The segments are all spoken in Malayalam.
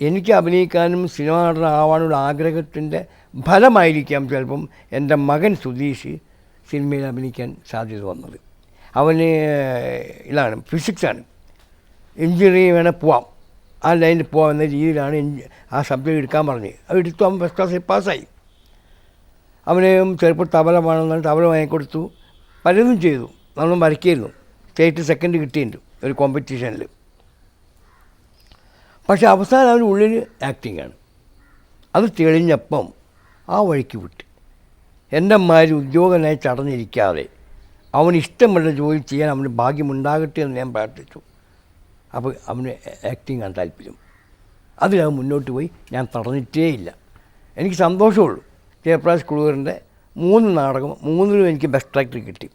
എനിക്ക് അഭിനയിക്കാനും സിനിമ നടനാവാനുള്ള ആഗ്രഹത്തിന്റെ ഫലമായിരിക്കാം ചിലപ്പം എന്റെ മകൻ സുധീഷ് സിനിമയിൽ അഭിനയിക്കാൻ സാധ്യത വന്നത്. അവന് ഇതാണ് ഫിസിക്സാണ്. എഞ്ചിനീയറിംഗ് വേണേൽ പോവാം. ആ ലൈനിൽ പോവാം എന്ന രീതിയിലാണ് ആ സബ്ജക്റ്റ് എടുക്കാൻ പറഞ്ഞത്. അത് എടുത്തു അവൻ ഫസ്റ്റ് ക്ലാസ്സിൽ പാസ്സായി. അവനെയും ചിലപ്പോൾ തബല വേണമെന്ന് തബല വാങ്ങിക്കൊടുത്തു. പലതും ചെയ്തു. നമ്മൾ വരയ്ക്കായിരുന്നു സ്റ്റേറ്റ് സെക്കൻഡ് കിട്ടിയിട്ടുണ്ട് ഒരു കോമ്പറ്റീഷനിൽ പക്ഷെ അവസാനം അവന്റെ ഉള്ളിൽ ആക്ടിങ്ങാണ് അത് തെളിഞ്ഞപ്പം ആ വഴിക്ക് വിട്ട്. എന്റെ മാതിരി ഉദ്യോഗനായി ചടഞ്ഞിരിക്കാതെ അവൻ ഇഷ്ടമുള്ള ജോലി ചെയ്യാൻ അവന് ഭാഗ്യമുണ്ടാകട്ടെ എന്ന് ഞാൻ പ്രാർത്ഥിച്ചു. അപ്പോൾ അവന് ആക്ടിങ് ആണ് താല്പര്യം. അതിലവൻ മുന്നോട്ട് പോയി. ഞാൻ തടഞ്ഞിട്ടേ ഇല്ല. എനിക്ക് സന്തോഷമുള്ളൂ. ജയപ്രാജ് കുളൂറിന്റെ മൂന്ന് നാടകം മൂന്നിലും എനിക്ക് ബെസ്റ്റ് ആക്ടർ കിട്ടി.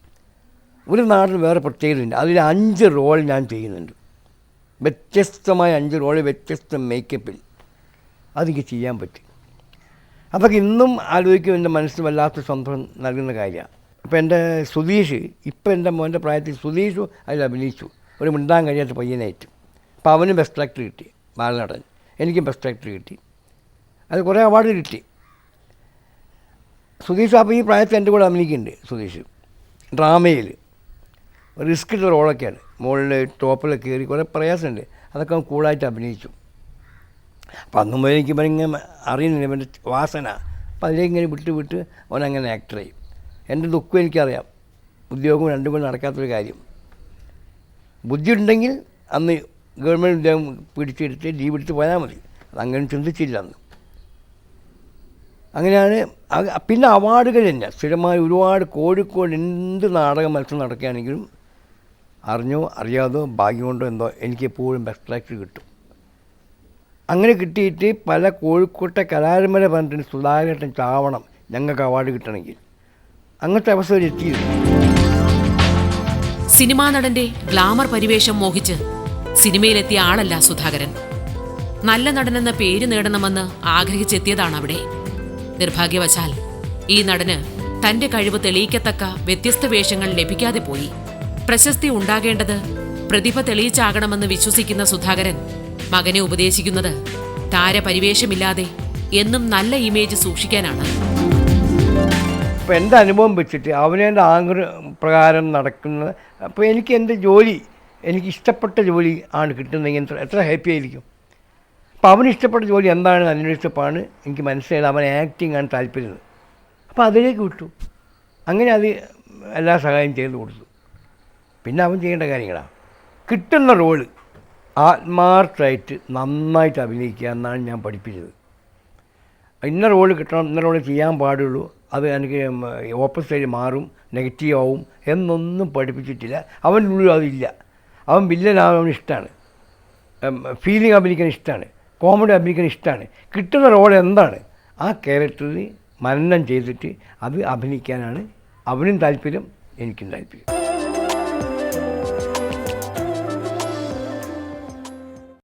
ഒരു നാടിന് വേറെ പ്രത്യേകതയുണ്ട് അതിൽ അഞ്ച് റോൾ ഞാൻ ചെയ്യുന്നുണ്ട്. വ്യത്യസ്തമായ അഞ്ച് റോൾ വ്യത്യസ്ത മേക്കപ്പിൽ അതെനിക്ക് ചെയ്യാൻ പറ്റി. അപ്പോൾ ഇന്നും ആലോചിക്കും എന്റെ മനസ്സിന് വല്ലാത്ത സന്തോഷം നൽകുന്ന കാര്യമാണ്. അപ്പോൾ എന്റെ സുധീഷ് ഇപ്പം എന്റെ മോന്റെ പ്രായത്തിൽ സുധീഷു അതിൽ അഭിനയിച്ചു. ഒരു മിണ്ടാൻ കഴിയാത്ത പയ്യനായിട്ട്. അപ്പോൾ അവനും ബെസ്റ്റ് ആക്ടർ കിട്ടി ബാലനടൻ. എനിക്കും ബെസ്റ്റ് ആക്ടർ കിട്ടി. അത് കുറേ അവാർഡ് കിട്ടി. സുധീഷ് അപ്പോൾ ഈ പ്രായത്തിൽ എന്റെ കൂടെ അഭിനയിക്കുന്നുണ്ട് സുധീഷ്. ഡ്രാമയിൽ. റിസ്ക് ഉള്ള റോളൊക്കെയാണ് മുകളിൽ ടോപ്പിലൊക്കെ കയറി കുറേ പ്രയാസമുണ്ട്. അതൊക്കെ അവൻ കൂളായിട്ട് അഭിനയിച്ചു. അപ്പം അന്നും മുതൽ എനിക്ക് ഇവനിങ്ങനെ അറിയുന്നില്ല. ഇവന്റെ വാസന. അപ്പം അതിലേക്ക് ഇങ്ങനെ വിട്ട് വിട്ട് അവനങ്ങനെ ആക്ടറായി എന്റെ ദുഃഖം എനിക്കറിയാം. ഉദ്യോഗം രണ്ടും കൂടെ നടക്കാത്തൊരു കാര്യം. ബുദ്ധി ഉണ്ടെങ്കിൽ അന്ന് ഗവൺമെന്റ് ഉദ്യോഗം പിടിച്ചെടുത്ത് ലീവ് എടുത്ത് പോയാൽ മതി. അതങ്ങനെ ചിന്തിച്ചില്ല അന്ന്. അങ്ങനെയാണ് പിന്നെ അവാർഡുകൾ തന്നെ. സ്ഥിരമായി ഒരുപാട് കോഴിക്കോട് എന്ത് നാടക മത്സരം നടക്കുകയാണെങ്കിലും അറിഞ്ഞോ അറിയാതോ ഭാഗ്യം കൊണ്ടോ എന്തോ എനിക്കെപ്പോഴും ബെസ്റ്റ് ആക്ടർ കിട്ടും. അങ്ങനെ കിട്ടിയിട്ട് പല കോഴിക്കോട്ടെ കലാകാരന്മാരെ പറഞ്ഞിട്ടുണ്ട് സുധാകരേട്ടൻ ചാവണം ഞങ്ങൾക്ക് അവാർഡ് കിട്ടണമെങ്കിൽ. അങ്ങനത്തെ അവസ്ഥ എത്തിയിരുന്നു. സിനിമാ നടന്റെ ഗ്ലാമർ പരിവേഷം മോഹിച്ച് സിനിമയിലെത്തിയ ആളല്ല സുധാകരൻ. നല്ല നടനെന്ന പേര് നേടണമെന്ന് ആഗ്രഹിച്ചെത്തിയതാണ് അവിടെ. നിർഭാഗ്യവശാൽ ഈ നടന് തന്റെ കഴിവ് തെളിയിക്കത്തക്ക വ്യത്യസ്ത വേഷങ്ങൾ ലഭിക്കാതെ പോയി. പ്രശസ്തി ഉണ്ടാകേണ്ടത് പ്രതിഭ തെളിയിച്ചാകണമെന്ന് വിശ്വസിക്കുന്ന സുധാകരൻ. മകനെ ഉപദേശിക്കുന്നത് താരപരിവേഷമില്ലാതെ എന്നും നല്ല ഇമേജ് സൂക്ഷിക്കാനാണ്. അപ്പോൾ എന്റെ അനുഭവം വെച്ചിട്ട് അവനേന്റെ ആഗ്രഹ പ്രകാരം നടക്കുന്ന അപ്പോൾ എനിക്ക് എന്റെ ജോലി എനിക്ക് ഇഷ്ടപ്പെട്ട ജോലി ആണ് കിട്ടുന്നതെങ്കിൽ എത്ര എത്ര ഹാപ്പി ആയിരിക്കും. അപ്പോൾ അവന് ഇഷ്ടപ്പെട്ട ജോലി എന്താണെന്ന് അന്വേഷിച്ചപ്പോഴാണ് എനിക്ക് മനസ്സിലായത് അവൻ ആക്ടിങ് ആണ് താല്പര്യം അപ്പോൾ അതിലേക്ക് വിട്ടു. അങ്ങനെ അത് എല്ലാ സഹായം ചെയ്തു കൊടുത്തു. പിന്നെ അവൻ ചെയ്യേണ്ട കാര്യങ്ങളാണ് കിട്ടുന്ന റോൾ ആത്മാർത്ഥമായിട്ട് നന്നായിട്ട് അഭിനയിക്കുക എന്നാണ് ഞാൻ പഠിപ്പിച്ചത്. ഇന്ന റോൾ കിട്ടണം ഇന്ന റോൾ ചെയ്യാൻ പാടുള്ളൂ അത് എനിക്ക് ഓപ്പോസിറ്റ് മാറും നെഗറ്റീവ് ആവും എന്നൊന്നും പഠിപ്പിച്ചിട്ടില്ല. അവന്റെ ഉള്ളിൽ അതില്ല അവൻ വില്ലനാവൻ ഇഷ്ടമാണ് ഫീലിംഗ് അഭിനയിക്കാൻ ഇഷ്ടമാണ് കോമഡി അഭിനയിക്കാൻ ഇഷ്ടമാണ് കിട്ടുന്ന റോൾ എന്താണ്? ആ ക്യാരക്ടറിന് മനനം ചെയ്തിട്ട് അത് അഭിനയിക്കാനാണ് അവനും താല്പര്യം എനിക്കും താല്പര്യം.